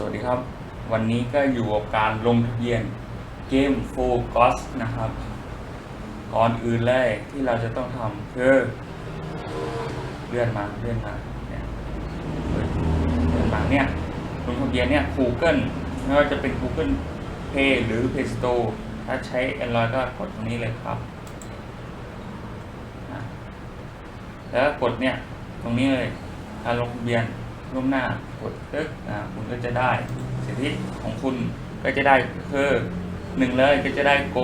สวัสดีครับ วันนี้ก็อยู่กับการลงทะเบียนเกมโฟกัสนะครับ ก่อนอื่นเลยที่เราจะต้องทำคือเลื่อนมาเลื่อนมาเนี่ยเลื่อนมาเนี่ยลงทะเบียนเนี่ย Google ไม่ว่าจะเป็น Google Play หรือ Play Store ถ้าใช้ Android ก็กดตรงนี้เลยครับแล้วก็กดเนี่ยตรงนี้เลยการลงทะเบียน ล่วงหน้ากดตึ๊กอ่าคุณก็จะได้สิทธิของคุณก็จะได้คือหนึ่งเลยก็จะได้โก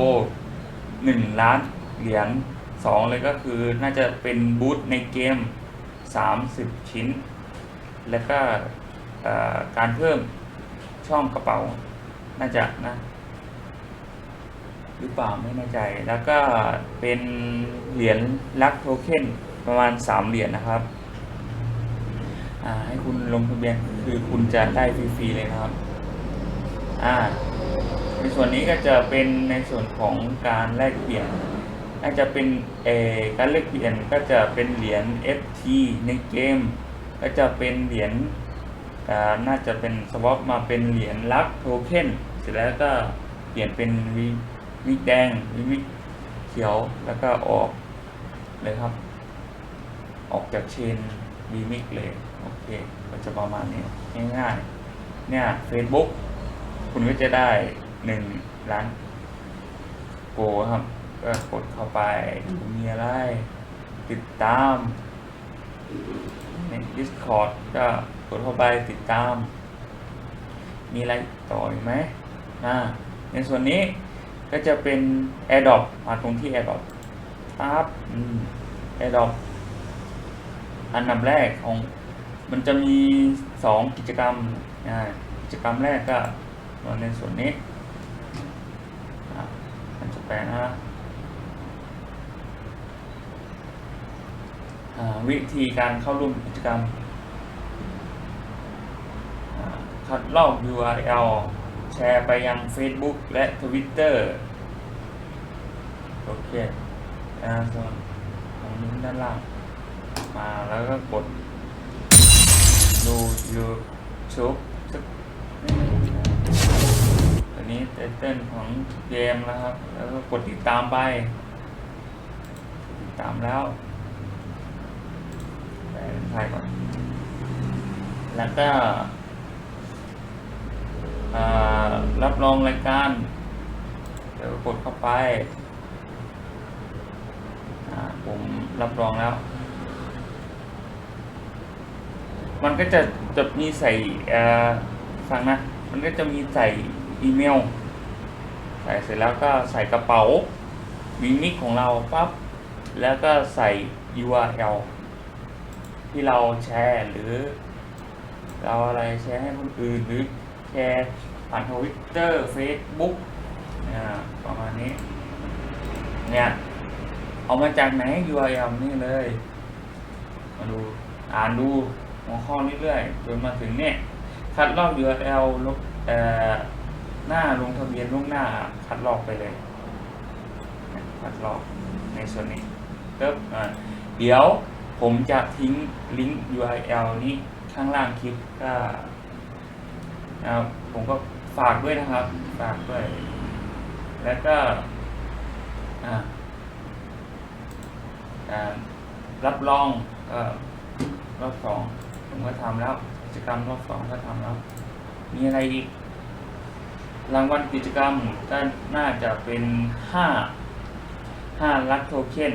หนึ่งล้านเหรียญสองเลยก็คือน่าจะเป็นบูธในเกม 30 ชิ้น แล้วก็การเพิ่มช่องกระเป๋าน่าจะนะหรือเปล่าไม่แน่ใจ แล้วก็เป็นเหรียญลักโทเค็นประมาณ 3 เหรียญนะครับ อ่า ให้คุณลงทะเบียนคือคุณจะได้ฟรีๆเลยนะครับ อ่า ในส่วนนี้ก็จะเป็นในส่วนของการแลกเปลี่ยนน่าจะเป็นเอการแลกเปลี่ยนก็จะเป็นเหรียญ FT ในเกม ก็จะเป็นเหรียญน่าจะเป็นสวอปมาเป็นเหรียญลักโทเค็นเสร็จแล้วก็เปลี่ยนเป็นวิวิกแดงวิวิกเขียวแล้วก็ออกเลยครับ ออกจากเชนวีมิกเลย เคก็จะประมาณนี้ง่ายๆเนี่ย Facebook คุณก็จะได้หนึ่งล้านโกครับก็กดเข้าไปดูมีอะไร ติดตามใน Discord ก็กดเข้าไปติดตาม มีอะไรต่ออีกไหมอ่าในส่วนนี้ก็จะเป็น AirDrop มาตรงที่ AirDrop ปั๊บอืม AirDrop อันดับแรกของ มันจะมีสองกิจกรรมอ่ากิจกรรมแรกก็ในส่วนนี้อะมันจะแปลนะวิธีการเข้าร่วมกิจกรรมคัดลอก URL แชร์ไปยัง Facebook และ Twitter โอเคอ่าส่วนของลิงก์ด้านล่าง มาแล้วก็กด ดู YouTube สักนิดนึงอันนี้ไตเติ้ลของเกมนะครับ แล้วก็กดติดตามไป ติดตามแล้วแปลเป็นไทยก่อน แล้วก็รับรองรายการ เดี๋ยวกดเข้าไป ผมรับรองแล้ว มันก็จะจะมีใส่ฟังนะ มันก็จะมีใส่อีเมล ใส่เสร็จแล้วก็ใส่กระเป๋าวินิกของเราปั๊บแล้วก็ใส่ URL ที่เราแชร์หรือ เราอะไรแชร์ให้คนอื่นหรือแชร์ผ่านทวิตเตอร์เฟซบุ๊กอ่าประมาณนี้ เนี่ย เอามาจากไหน URL นี่เลย มาดู อ่านดู หัวข้อเรื่อยๆจนมาถึงเนี่ยคัดลอก URL ลบหน้าลงทะเบียนล่วงหน้าคัดลอกไปเลยคัดลอกในส่วนนี้ปึ๊บเดี๋ยวผมจะทิ้งลิงก์ URL นี้ข้างล่างคลิปก็นะครับผมก็ฝากด้วยนะครับ ฝากด้วย แล้วก็การรับรองก็รอบสอง ผมก็ทำแล้ว กิจกรรมรอบสองก็ทำแล้ว มีอะไรอีก รางวัลกิจกรรมก็น่าจะเป็นห้าห้าลักโทเค็น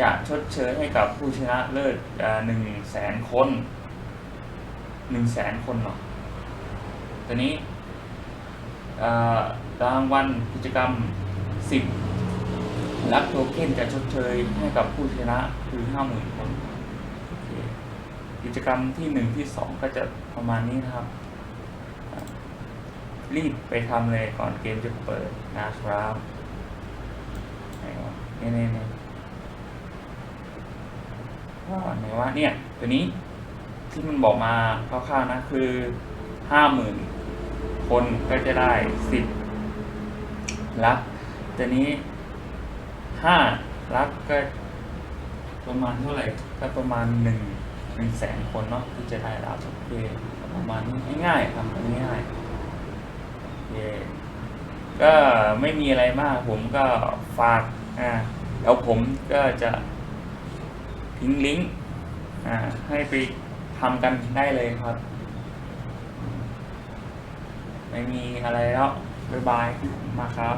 จะชดเชยให้กับผู้ชนะเลิศหนึ่งแสนคนหนึ่งแสนคนเนาะตอนนี้รางวัลกิจกรรมสิบลักโทเค็นจะชดเชยให้กับผู้ชนะคือห้าหมื่นคน กิจกรรมที่หนึ่งที่สองก็จะประมาณนี้นะครับ รีบไปทำเลยก่อนเกมจะเปิดนะครับไหนวะเนี่ยเนี่นี่ก็ไหนวะเนี่ยตัวนี้ที่มันบอกมาคร่าวๆนะคือห้าหมื่นคนก็จะได้สิบลักตัวนี้ห้าลักก็ประมาณเท่าไหร่ก็ประมาณหนึ่ง หนึ่งแสนคนเนาะที่จะได้รับโอเคประมาณนี้ง่ายๆทำกันง่ายๆโอเคก็ไม่มีอะไรมาก ผมก็ฝากอ่าเดี๋ยวผมก็จะทิ้งลิงก์อ่าให้ไปทำกันได้เลยครับ ไม่มีอะไรแล้ว บ๊ายบายมาครับ